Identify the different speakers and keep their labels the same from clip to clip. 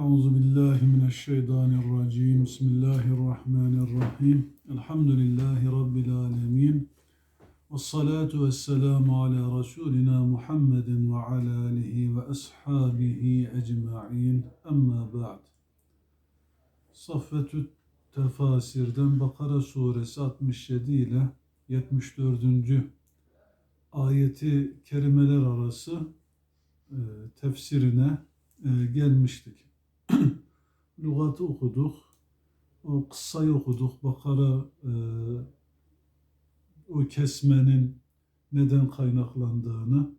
Speaker 1: Euzu billahi mineşşeytanirracim. Bismillahirrahmanirrahim. Elhamdülillahi rabbil alamin. Ves salatu vesselamu ala rasulina Muhammedin ve ala alihi ve ashabihi ecmaîn. Amma ba'd. Saffetü Tefasir'den Bakara suresi 67 ile 74. ayeti kerimeler arası e, tefsirine e, gelmiştik. Lügatı okuduk, o kıssayı okuduk, Bakara e, o kesmenin neden kaynaklandığını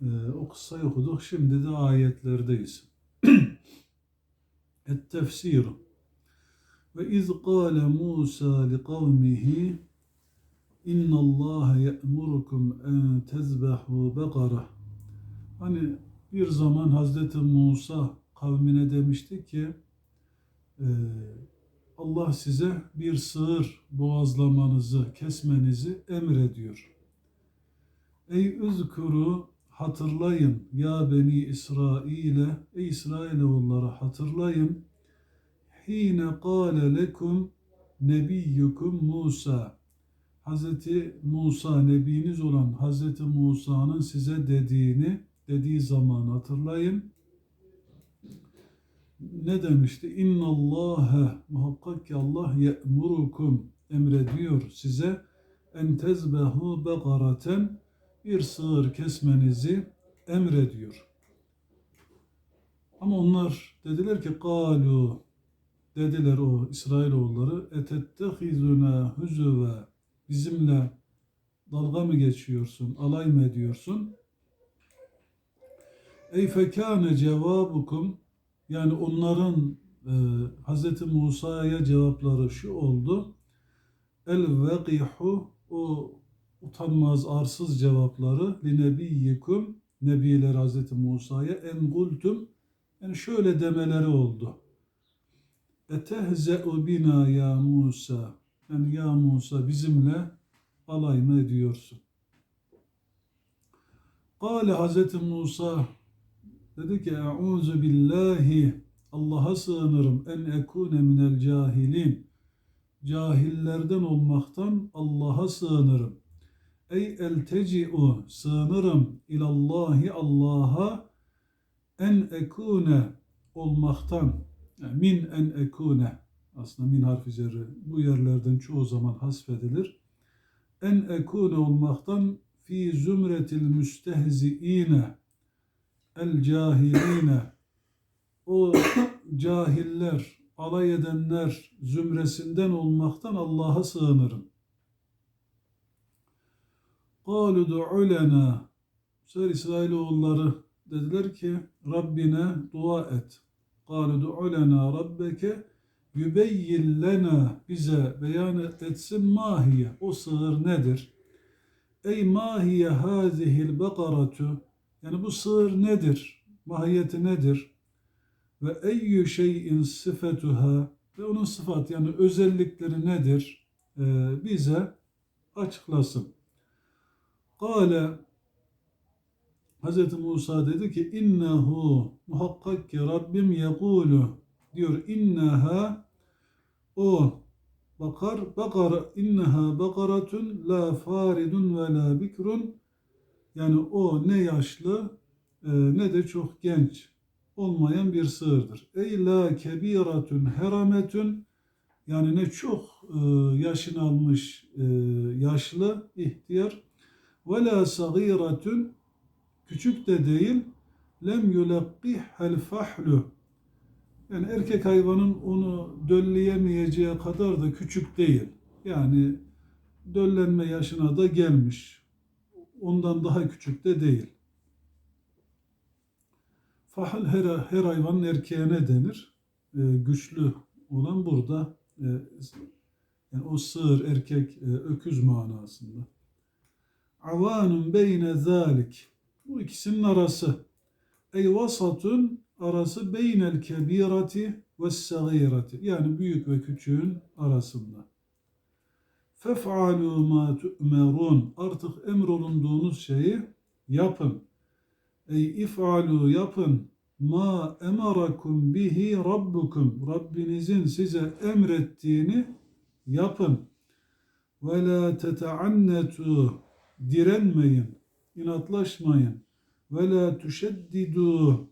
Speaker 1: e, o kıssayı okuduk. Şimdi de ayetlerdeyiz. Et-tefsiru ve iz qâle Musa li kavmihi İnna Allah ye'murukum en tezbehu bekara. Hani bir zaman Hazreti Musa kavmine demişti ki e, Allah size bir sığır boğazlamanızı, kesmenizi emrediyor. Ey üzkuru hatırlayın ya beni İsrail'e, ey İsrailoğulları hatırlayın. Hine kâle lekum nebiyyukum Musa. Hazreti Musa, nebiniz olan Hazreti Musa'nın size dediğini, dediği zaman hatırlayın. Ne demişti? İnna Allahe muhakkak ki Allah ye'murukum emrediyor size en tezbehu bekaraten bir sığır kesmenizi emrediyor. Ama onlar dediler ki kalu dediler o İsrailoğulları etettehizuna hüzüve bizimle dalga mı geçiyorsun, alay mı ediyorsun? Ey fekâne cevabukum yani onların e, Hz. Musa'ya cevapları şu oldu. El veqihu o utanmaz arsız cevapları li nebiyyikum nebiler Hz. Musa'ya en gultum yani şöyle demeleri oldu. Etehze'u bina ya Musa yani ya Musa bizimle alay mı ediyorsun? Kale Hz. Musa dedi ki Euzu billahi Allah'a sığınırım. En ekune minel cahilin cahillerden olmaktan Allah'a sığınırım. Ey elteci'u sığınırım. İlallahi Allah'a en ekune olmaktan. Yani min en ekune aslında min harfi cerri bu yerlerden çoğu zaman hasfedilir. En ekune olmaktan fi zümretil müstehziine el cahiline o cahiller, alay edenler zümresinden olmaktan Allah'a sığınırım. قَالُ دُعُ لَنَا Sefer İsrailoğulları dediler ki Rabbine dua et. قَالُ دُعُ لَنَا رَبَّكَ yübeyyin lena bize beyan etsin mahiye o sığır nedir? Ey mahiye hazihil bekaratu yani bu sığır nedir? Mahiyeti nedir? Ve eyyü şeyin sıfetuha ve onun sıfat yani özellikleri nedir? Ee, bize açıklasın. Kale Hz. Musa dedi ki innehu muhakkak ki Rabbim yekulu diyor inneha o bakar bakar inneha bakaratun la faridun ve la bikrun yani o ne yaşlı e, ne de çok genç olmayan bir sığırdır. Ey la kebiratun herametun yani ne çok e, yaşını almış e, yaşlı ihtiyar ve la sagiratun küçük de değil lem yulaqqihel fahlu yani erkek hayvanın onu dölleyemeyeceği kadar da küçük değil. Yani döllenme yaşına da gelmiş. Ondan daha küçük de değil. Fahl her, her hayvanın erkeğine denir. E, güçlü olan burada e, yani o sığır, erkek, e, öküz manasında. Avanun beyne zalik. Bu ikisinin arası. Ey vasatun arası beynel kebirati ve sagirati. Yani büyük ve küçüğün arasında. Fef'alû mâ tu'merûn. Artık emrolunduğunuz şeyi yapın. Ey if'alû yapın. ma emarakum bihi rabbukum Rabbinizin size emrettiğini yapın. Ve la teteannetu direnmeyin, inatlaşmayın. Ve la tuşeddidu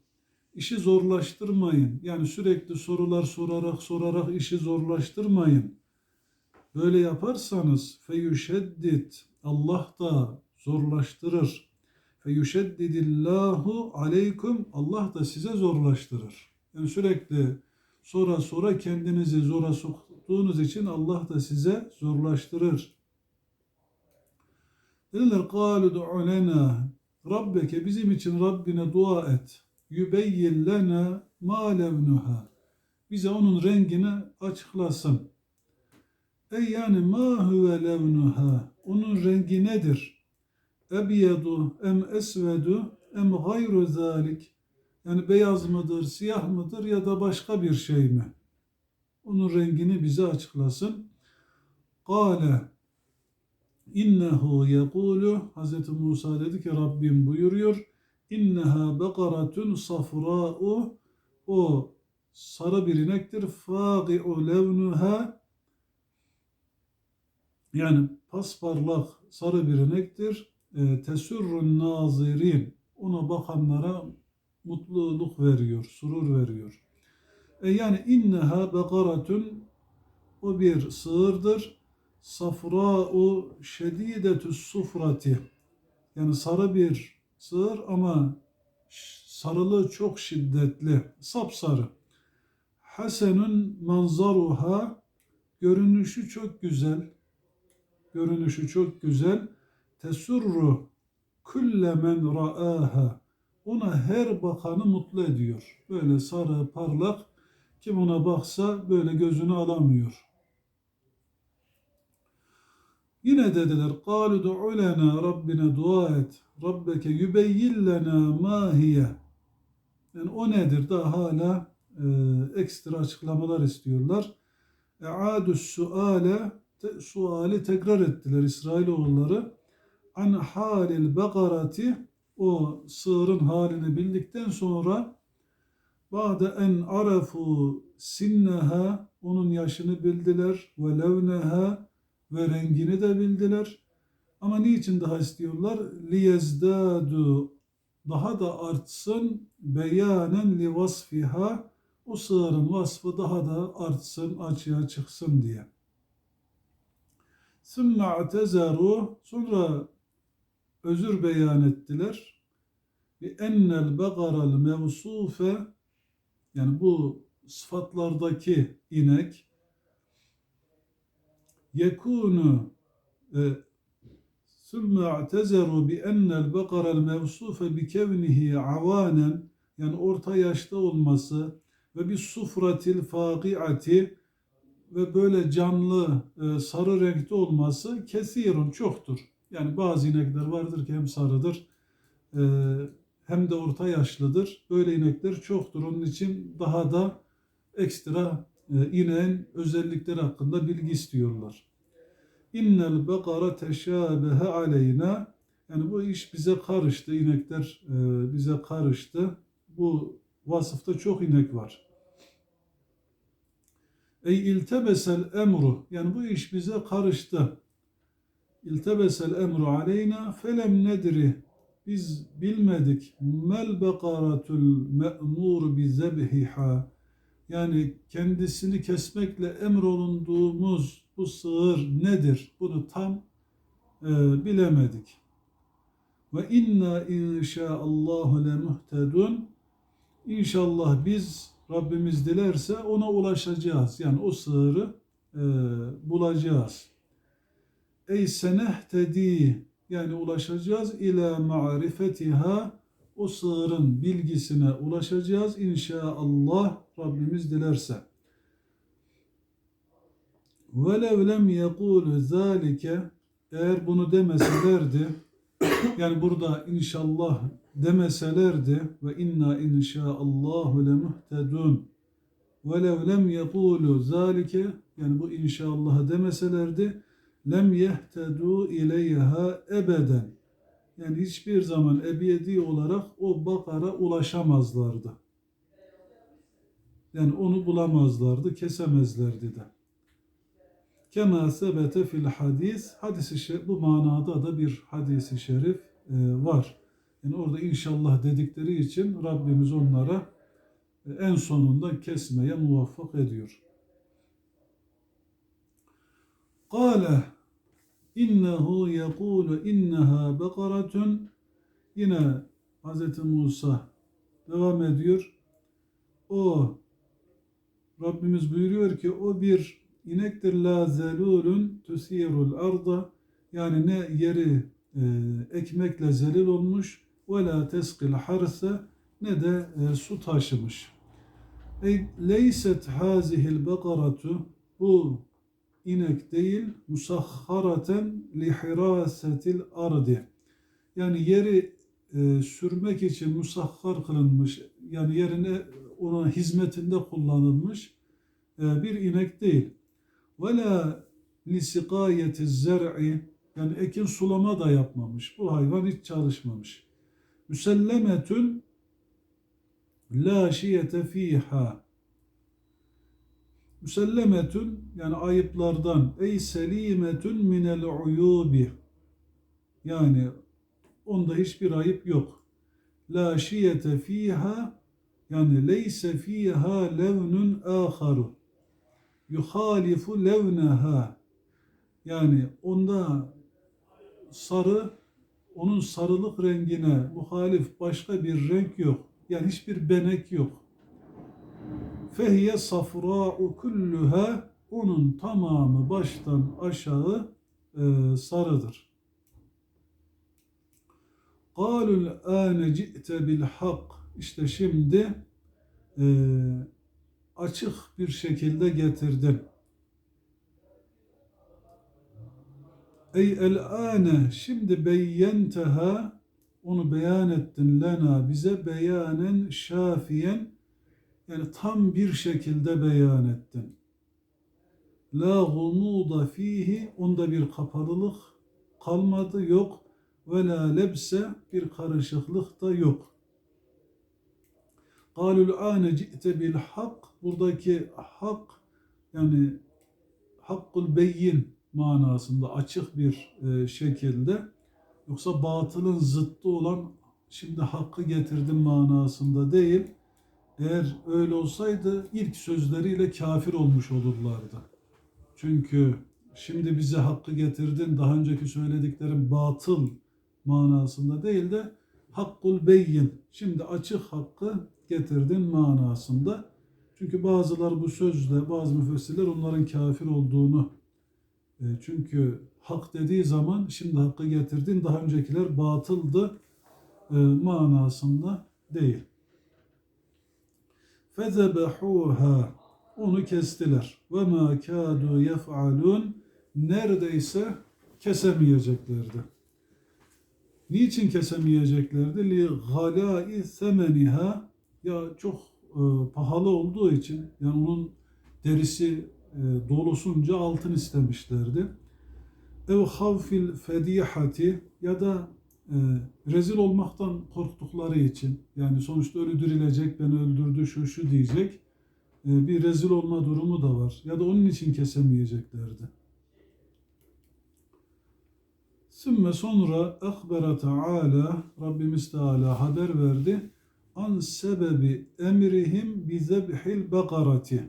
Speaker 1: işi zorlaştırmayın. Yani sürekli sorular sorarak sorarak işi zorlaştırmayın. Böyle yaparsanız feyüşeddit Allah da zorlaştırır. Feyüşeddidillahu aleykum Allah da size zorlaştırır. Yani sürekli sonra sonra kendinizi zora soktuğunuz için Allah da size zorlaştırır. Dediler قَالُ دُعُ لَنَا Rabbeke bizim için Rabbine dua et. Yübeyyin lena ma levnuha. Bize onun rengini açıklasın. Ey yani ma huve levnuha. Onun rengi nedir? Ebyadu em esvedu em gayru zalik. Yani beyaz mıdır, siyah mıdır ya da başka bir şey mi? Onun rengini bize açıklasın. Kale innehu yekulu Hz. Musa dedi ki Rabbim buyuruyor. İnneha bekaratun safra'u o sarı bir inektir. Fagi'u levnuha yani pasparlak sarı bir inektir. E, Tesurrun nazirin ona bakanlara mutluluk veriyor, surur veriyor. E yani inneha bekaratun o bir sığırdır. Safra'u şedidetü sufrati yani sarı bir sığır ama sarılığı çok şiddetli, sapsarı. Hasenun manzaruha görünüşü çok güzel. Görünüşü çok güzel. Tesurru kulle men ra'aha ona her bakanı mutlu ediyor. Böyle sarı, parlak kim ona baksa böyle gözünü alamıyor. Yine dediler قَالُ دُعُ لَنَا Rabbine dua et. Rabbeke yübeyyin lena ma hiye. Yani o nedir? Daha hala e, ekstra açıklamalar istiyorlar. E'adus suale te, suali tekrar ettiler İsrailoğulları. An halil bakarati o sığırın halini bildikten sonra Ba'de en arafu sinneha onun yaşını bildiler ve levneha ve rengini de bildiler. Ama niçin daha istiyorlar? Liyezdadu daha da artsın beyanen li vasfiha o sığırın vasfı daha da artsın, açığa çıksın diye. Sımma atezaru sonra özür beyan ettiler. Bi ennel bagaral mevsufe yani bu sıfatlardaki inek yekunu e, sümme atezeru bi ennel bakaral mevsufe bi kevnihi avanen yani orta yaşta olması ve bir sufratil faqiati ve böyle canlı e, sarı renkte olması kesirun çoktur. Yani bazı inekler vardır ki hem sarıdır e, hem de orta yaşlıdır. Böyle inekler çoktur. Onun için daha da ekstra e, ineğin özellikleri hakkında bilgi istiyorlar. İnnel bekara teşabehe aleyna yani bu iş bize karıştı. inekler e, bize karıştı. Bu vasıfta çok inek var. Ey iltebesel emru yani bu iş bize karıştı. İltebesel emru aleyna felem nedri biz bilmedik mel bekaratul me'mur bi zebhiha yani kendisini kesmekle emrolunduğumuz bu sığır nedir? Bunu tam e, bilemedik. Ve inna inşaallahu le muhtedun. İnşallah biz Rabbimiz dilerse ona ulaşacağız. Yani o sığırı e, bulacağız. Ey senehtedi yani ulaşacağız ila ma'rifetiha o sığırın bilgisine ulaşacağız inşallah Rabbimiz dilerse. وَلَوْ لَمْ يَقُولُ ذَٰلِكَ Eğer bunu demeselerdi, yani burada inşallah demeselerdi ve inna inşaallahu lemuhtedun ve lev lem yekulu zalike yani bu inşallah demeselerdi lem yehtedu ileyha ebeden yani hiçbir zaman ebedi olarak o Bakar'a ulaşamazlardı. Yani onu bulamazlardı, kesemezlerdi de. Kema sebete fil hadis, hadisi bu manada da bir hadisi şerif e, var. Yani orada inşallah dedikleri için Rabbimiz onlara e, en sonunda kesmeye muvaffak ediyor. Kale innehu yekulu inneha bekaratun yine Hz. Musa devam ediyor. O Rabbimiz buyuruyor ki o bir inektir la zelulun tusirul arda yani ne yeri e, ekmekle zelil olmuş ve la teskil harse ne de e, su taşımış. Ey leyset hazihil bekaratu bu inek değil musahharaten lihirasetil ardi yani yeri e, sürmek için musahhar kılınmış yani yerine ona hizmetinde kullanılmış e, bir inek değil. Ve la lisikayeti zer'i yani ekin sulama da yapmamış. Bu hayvan hiç çalışmamış. Müsellemetün la şiyete fiha Müsellemetün yani ayıplardan ey selimetün minel uyubi yani onda hiçbir ayıp yok. La şiyete fiha yani leyse fiha levnun aharu yuhalifu levneha yani onda sarı onun sarılık rengine muhalif başka bir renk yok. Yani hiçbir benek yok. Fehiye safra'u kulluha onun tamamı baştan aşağı e, sarıdır. Kalul âne ci'te bil hak. İşte şimdi e, açık bir şekilde getirdin. Ey el-âne şimdi beyyenteha onu beyan ettin lena bize beyanen şafiyen yani tam bir şekilde beyan ettin. La gumuda fihi onda bir kapalılık kalmadı yok ve la lebse bir karışıklık da yok. Galul ane ci'te bil hak buradaki hak yani hakkul beyin manasında açık bir e, şekilde yoksa batılın zıttı olan şimdi hakkı getirdim manasında değil. Eğer öyle olsaydı ilk sözleriyle kafir olmuş olurlardı. Çünkü şimdi bize hakkı getirdin daha önceki söylediklerim batıl manasında değil de hakkul beyin şimdi açık hakkı getirdin manasında. Çünkü bazılar bu sözle bazı müfessirler onların kafir olduğunu çünkü hak dediği zaman şimdi hakkı getirdin daha öncekiler batıldı e, manasında değil. Fezebehuha onu kestiler. Ma kadu yef'alun neredeyse kesemeyeceklerdi. Niçin kesemeyeceklerdi? Li galai semeniha ya çok e, pahalı olduğu için yani onun derisi e, dolusunca altın istemişlerdi. Ev havfil fedihati ya da e, rezil olmaktan korktukları için yani sonuçta ölü dirilecek beni öldürdü şu şu diyecek e, bir rezil olma durumu da var ya da onun için kesemeyeceklerdi. Sümme sonra akbera Teala Rabbimiz Teala haber verdi an sebebi emrihim bi zebhil bakarati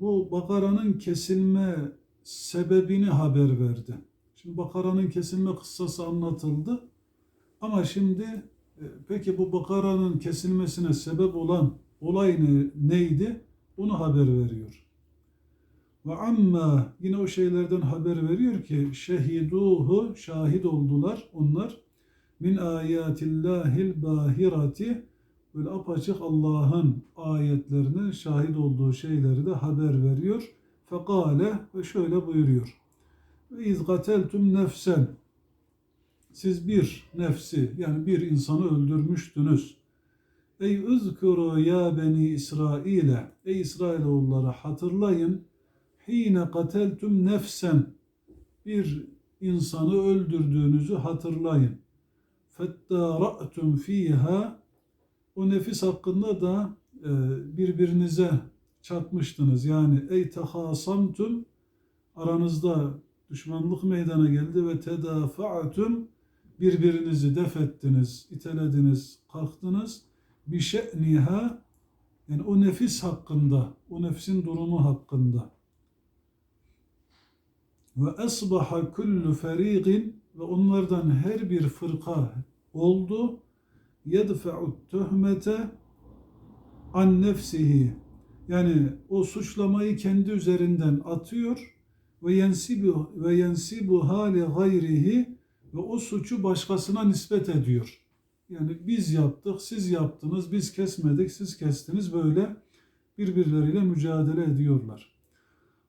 Speaker 1: bu bakaranın kesilme sebebini haber verdi. Şimdi bakaranın kesilme kıssası anlatıldı. Ama şimdi e, peki bu bakaranın kesilmesine sebep olan olay ne, neydi? Onu haber veriyor. Ve amma yine o şeylerden haber veriyor ki şehiduhu şahit oldular onlar min ayatillahil bahirati böyle apaçık Allah'ın ayetlerine şahit olduğu şeyleri de haber veriyor. Fekale ve şöyle buyuruyor. Ve iz gateltum nefsen siz bir nefsi yani bir insanı öldürmüştünüz. Ey uzkuru ya beni İsrail'e ey İsrailoğulları hatırlayın hine kateltum nefsen bir insanı öldürdüğünüzü hatırlayın. Fettara'tum fiha o nefis hakkında da e, birbirinize çatmıştınız. Yani ey tehasamtum aranızda düşmanlık meydana geldi ve tedafa'tum birbirinizi def ettiniz, itelediniz, kalktınız. Bir şe'niha yani o nefis hakkında, o nefsin durumu hakkında. Ve esbaha kullu feriqin ve onlardan her bir fırka oldu. Yedfe'u töhmete an nefsihi. Yani o suçlamayı kendi üzerinden atıyor ve yensibu ve yensibu hali gayrihi ve o suçu başkasına nispet ediyor. Yani biz yaptık, siz yaptınız, biz kesmedik, siz kestiniz böyle birbirleriyle mücadele ediyorlar.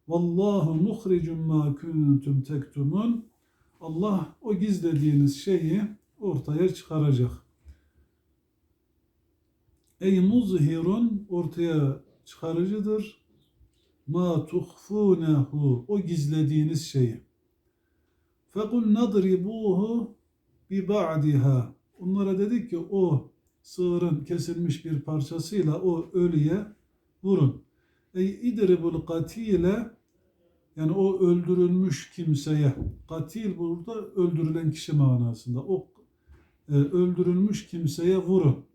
Speaker 1: Vallahu muhricun ma kuntum tektumun. Allah o gizlediğiniz şeyi ortaya çıkaracak. Ey muzhirun ortaya çıkarıcıdır. Ma tuhfunehu o gizlediğiniz şeyi. Fekul nadribuhu bi ba'diha. Onlara dedik ki o sığırın kesilmiş bir parçasıyla o ölüye vurun. Ey idribul katile yani o öldürülmüş kimseye katil burada öldürülen kişi manasında o e, öldürülmüş kimseye vurun.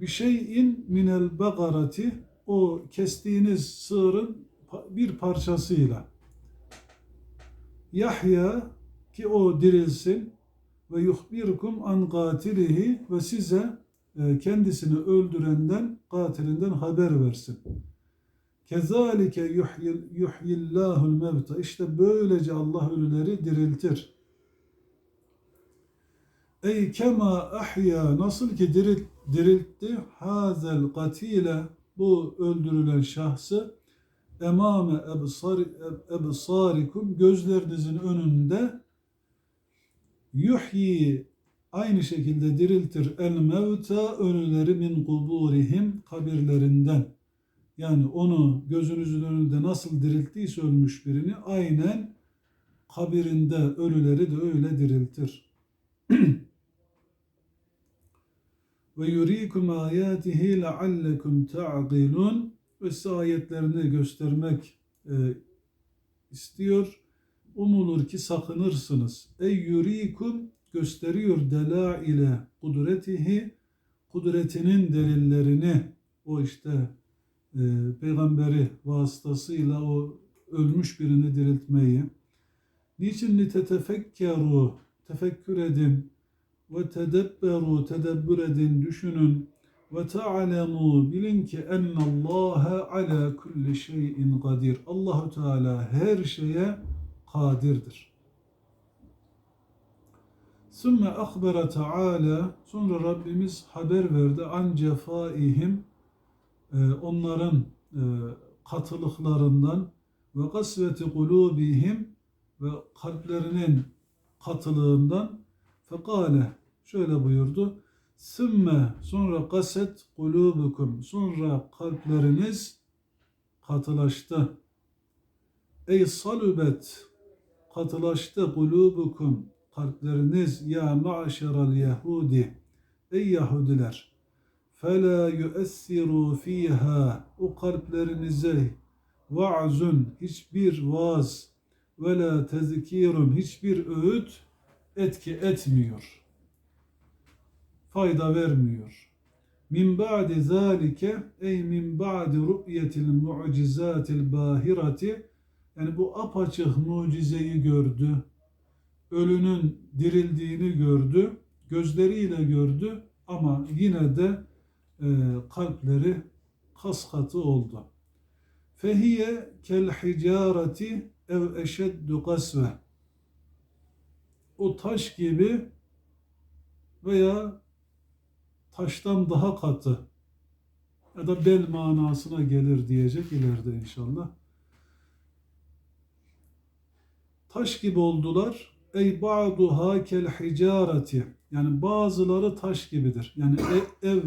Speaker 1: Bir şeyin minel bagarati o kestiğiniz sığırın bir parçasıyla Yahya ki o dirilsin ve yuhbirukum an katilihi ve size e, kendisini öldürenden katilinden haber versin. Kezalike yuhyil- yuhyillahul mevta. İşte böylece Allah ölüleri diriltir. Ey kema ahya nasıl ki dirilt, diriltti hazel katile bu öldürülen şahsı emame ebsar, ebsarikum gözlerinizin önünde yuhyi aynı şekilde diriltir el mevta ölüleri min kuburihim kabirlerinden. Yani onu gözünüzün önünde nasıl dirilttiyse ölmüş birini aynen kabirinde ölüleri de öyle diriltir. Ve yurikum ayatihi leallekum ta'qilun ve ayetlerini göstermek e, istiyor. Umulur ki sakınırsınız. Ey yurikum gösteriyor dela ile kudretihi kudretinin delillerini o işte e, peygamberi vasıtasıyla o ölmüş birini diriltmeyi. Niçin li tetefekkeru tefekkür edin ve tedebberu tedebbür edin düşünün ve ta'lemu bilin ki ennallâhe ala kulli şeyin kadir. Allahu Teala her şeye kadirdir. Sümme akhbara Teala sonra Rabbimiz haber verdi an cefaihim e, onların e, katılıklarından ve kasveti kulubihim ve kalplerinin katılığından fekale şöyle buyurdu. Sümme sonra kaset kulubukum. Sonra kalpleriniz katılaştı. Ey salubet katılaştı kulubukum. Kalpleriniz ya ma'şeral yahudi ey Yahudiler fela yuessiru fiha. O kalplerinize vaazun hiçbir vaaz ve la tezkirun hiçbir öğüt etki etmiyor. Fayda vermiyor. Min ba'di zalike ey min ba'di ru'yetil mu'cizatil bahirati yani bu apaçık mucizeyi gördü. Ölünün dirildiğini gördü. Gözleriyle gördü ama yine de e, kalpleri kas katı oldu. Fehiye kel hicareti ev eşeddu kasve. O taş gibi veya taştan daha katı ya da bel manasına gelir diyecek ileride inşallah. Taş gibi oldular. Ey ba'duha kel hicareti. Yani bazıları taş gibidir. Yani ev, ev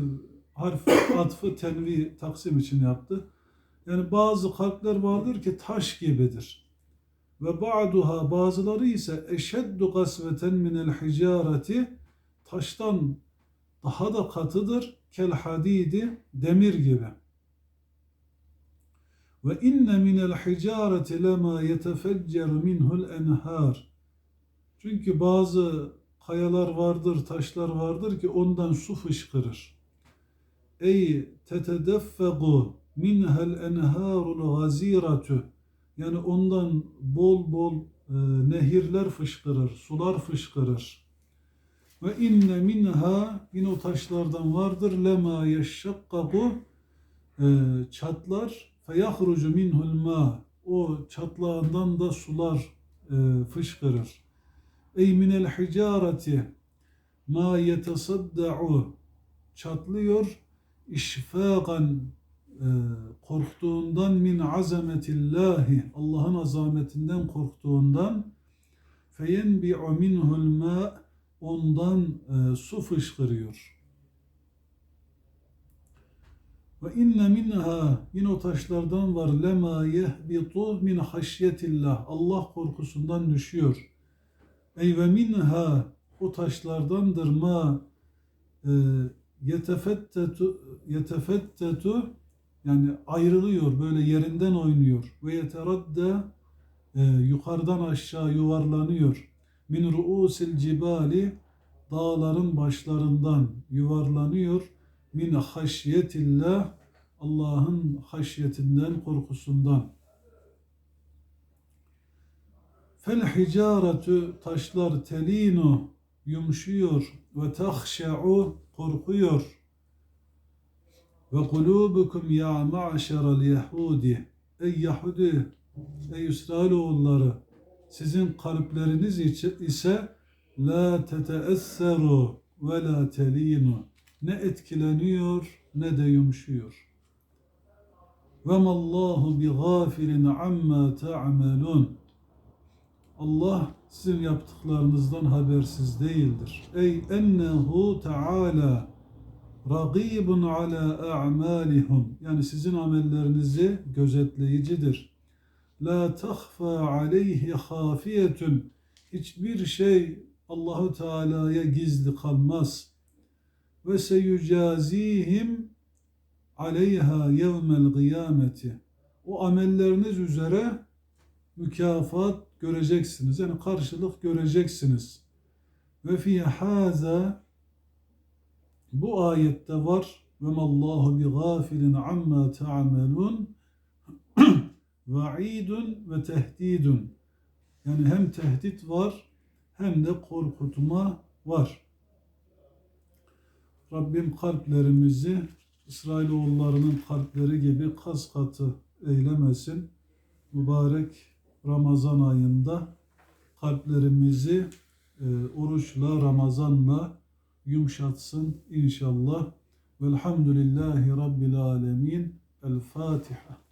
Speaker 1: harf atfı tenvi taksim için yaptı. Yani bazı kalpler vardır ki taş gibidir. Ve ba'duha bazıları ise eşeddu kasveten minel hicareti taştan daha da katıdır. Kel hadidi demir gibi. Ve inne minel hicareti lema yetefecceru minhul enhar. Çünkü bazı kayalar vardır, taşlar vardır ki ondan su fışkırır. Ey tetedeffegu minhel enharul gaziratu. Yani ondan bol bol e, nehirler fışkırır, sular fışkırır. Ve inne minha yine o taşlardan vardır lema yeşşakkaku e, çatlar feyahrucu minhul ma o çatlağından da sular e, fışkırır. Ey minel hicareti ma yetesadda'u çatlıyor işfakan korktuğundan min azametillahi Allah'ın azametinden korktuğundan feyenbi'u minhul ma ondan e, su fışkırıyor. Ve inne minha yine o taşlardan var lema yehbitu min haşyetillah Allah korkusundan düşüyor. Ey ve minha o taşlardandır ma e, yetefettetu yetefettetu yani ayrılıyor böyle yerinden oynuyor. Ve yeteradda e, yukarıdan aşağı yuvarlanıyor. Min ruusil cibali dağların başlarından yuvarlanıyor. Min haşyetillah Allah'ın haşyetinden korkusundan. Fel hicaretu taşlar telinu yumuşuyor ve tahşa'u korkuyor ve kulubukum ya ma'şeral yahudi ey Yahudi ey İsrailoğulları sizin kalpleriniz ise la teteesseru ve la telinu ne etkileniyor ne de yumuşuyor. Ve mallahu bi gafilin amma ta'malun. Allah sizin yaptıklarınızdan habersiz değildir. Ey ennehu teala ragibun ala a'malihum. Yani sizin amellerinizi gözetleyicidir. La tahfa aleyhi hafiyetun. Hiçbir şey Allahu Teala'ya gizli kalmaz. Ve seyucazihim aleyha yevmel kıyameti. O amelleriniz üzere mükafat göreceksiniz. Yani karşılık göreceksiniz. Ve fi haza bu ayette var ve mallahu bi gafilin amma ta'malun vaidun ve tehdidun. Yani hem tehdit var hem de korkutma var. Rabbim kalplerimizi İsrailoğullarının kalpleri gibi kas katı eylemesin. Mübarek Ramazan ayında kalplerimizi e, oruçla, Ramazanla yumuşatsın inşallah. Velhamdülillahi Rabbil Alemin. El Fatiha.